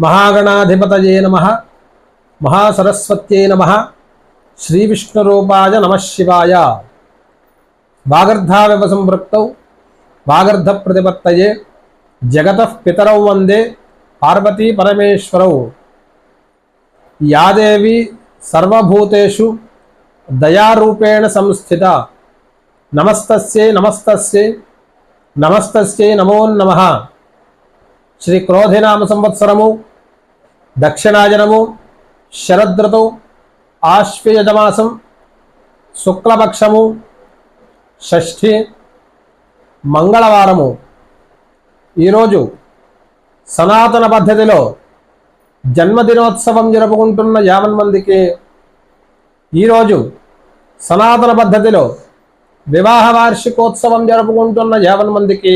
మహాగణాధిపతయే నమ. మహాసరస్వత్యే నమ. శ్రీవిష్ణురూపాయ నమ శివాయ. వాగర్ధావివ సంపృక్తౌ వాగర్ధ ప్రతిపత్తయే జగత పితరౌ వందే. పార్వతీ పరమేశ్వరౌ యాదేవి సర్వభూతేషు దయారూపేణ సంస్థిత. నమస్తస్యై నమస్తస్యై. నమస్తస్యై నమో నమః. శ్రీ క్రోధినామ సంవత్సరము దక్షిణాయనము శరదృతు ఆశ్వయుజమాసం శుక్లపక్షము షష్ఠి మంగళవారము. ఈరోజు సనాతన పద్ధతిలో జన్మదినోత్సవం జరుపుకుంటున్న యావన్ మందికి ఈరోజు సనాతన పద్ధతిలో వివాహ వార్షికోత్సవం జరుపుకుంటున్న యావన్ మందికి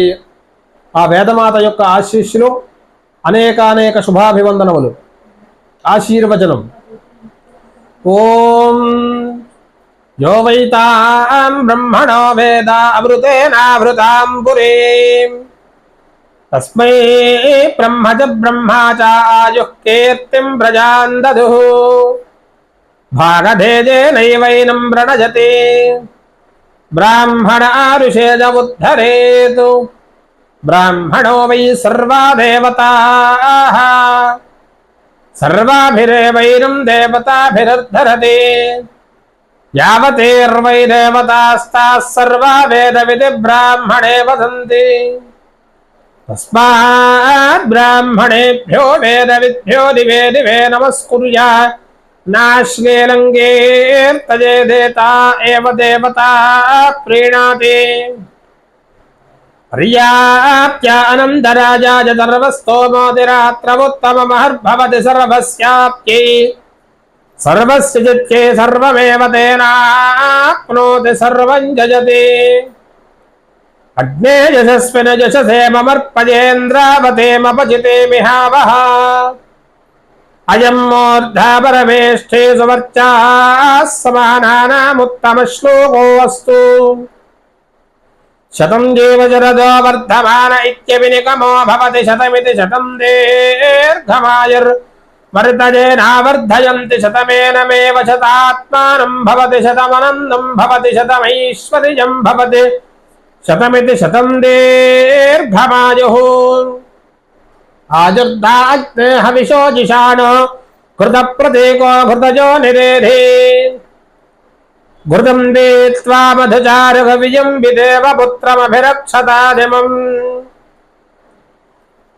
ఆ వేదమాత యొక్క ఆశీస్సులు అనేకానేక శుభాభివందనములు. ఆశీర్వచనం. ఓం యో వైతాం బ్రహ్మణో వేద అవృతేనావృతాం పురీం తస్మై బ్రహ్మ చ బ్రహ్మా చ ఆయుః కీర్తిం ప్రజాన్ దదుః భాగధేజేనైవైనం వ్రణజతి బ్రాహ్మణ ఆరుషేజ ఉద్ధరేతు. బ్రాహ్మణో వై సర్వా దేవతాః సర్వాభిరేవైనం దేవతాభిరద్ధరతి. యావతేర్వై దేవతాస్తాः సర్వా వేదవిధి బ్రాహ్మణే వదంతి. తస్మాత్ బ్రాహ్మణేభ్యో వేదవిద్భ్యో దివే దివే నమస్కుర్యా. నాశ్లేలంగేర్తజేదేతా ఏవ దేవతా ప్రీణాతి. प्रियाप्यानन्दराजाय सर्वस्तोमोदिरात्रमुत्तममहर्भवति सर्वस्याप्यै। सर्वस्य चित्ते सर्वमेव तेनाप्नोति मूर्धा परमेष्ठे समानानामुत्तमश्लोकोऽस्तु। शतम शतं जीवजरदो वर्धमान इत्यभिनिगमो भवति शतमिति शतं दीर्घमायुर्वर्धजेनावर्धयन्ति शतमेनमेव शतात्मानं भवति, शतमनन्दं भवति, शतमैश्वर्यं भवति। शतमिति शतं दीर्घमायुः। आजुर्दाग्ने हविषो जिषाणो घृतप्रतीको घृतजो निरेधी। घृतम् दीत्वा मधुचारुघविजम् विदेवपुत्रमभिरक्षताधिमम्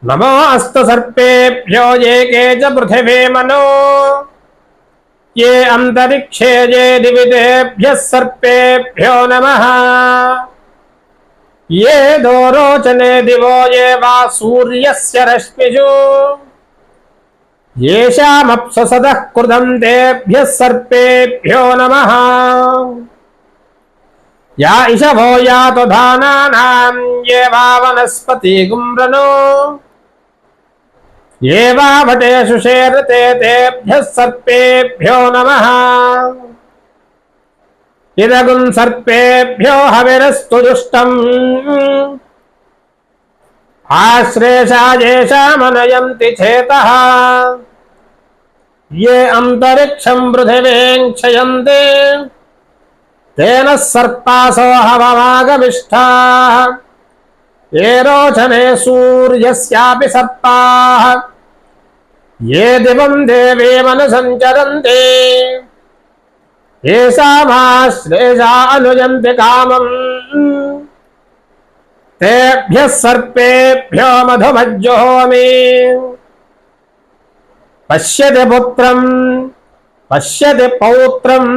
नमोऽस्तु सर्पेभ्यो ये के च पृथिवी मनो। ये अन्तरिक्षे ये दिवितेभ्यः सर्पेभ्यो नम। ये दो रोचने दिवो ये वा सूर्यस्य रश्मिषु। येषामप्ससदः तेभ्यः सर्पेभ्यो नमः। या इषभो यातु धानानां ये वा वनस्पतिगुम्रनो। ये वा भटेषु शेरते तेभ्यः सर्पेभ्यो नमः। इदगुं सर्पेभ्यो हविरस्तु दुष्टम्। आश्रेषा येषामनयन्ति चेतः ये अन्तरिक्षम् पृथिवीम् क्षयन्ति। तेन सर्पासो हवमागमिष्ठाः। ये रोचने सूर्यस्यापि सर्पाः। ये दिवम् देवीमनुसञ्चरन्ति येषामाश्लेषा अनुजन्ति कामम्। तेभ्यः सर्पेभ्यो मधुमज्जुहोमि पश्यति पुत्रम् पश्यति पौत्रम्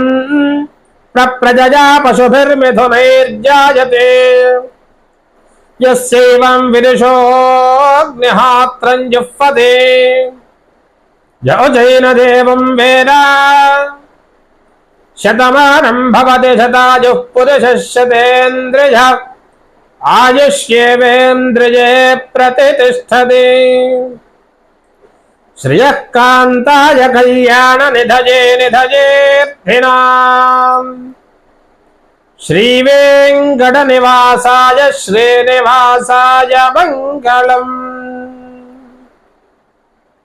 प्रप्रजया पशुभिर्मिथुनैर्जायते। यस्यैवम् विदुषोऽग्निहात्रम् जुह्वते यौजैन देवम् वेद। शतमानम् भवति शतायुः पुरुषः शतेन्द्रियः आयुष्येवेन्द्रिये प्रतिष्ठति। श्रियःकान्ताय कल्याणनिधये निधयेऽर्थिनाम् श्रीवेङ्कटनिवासाय श्रीनिवासाय मंगल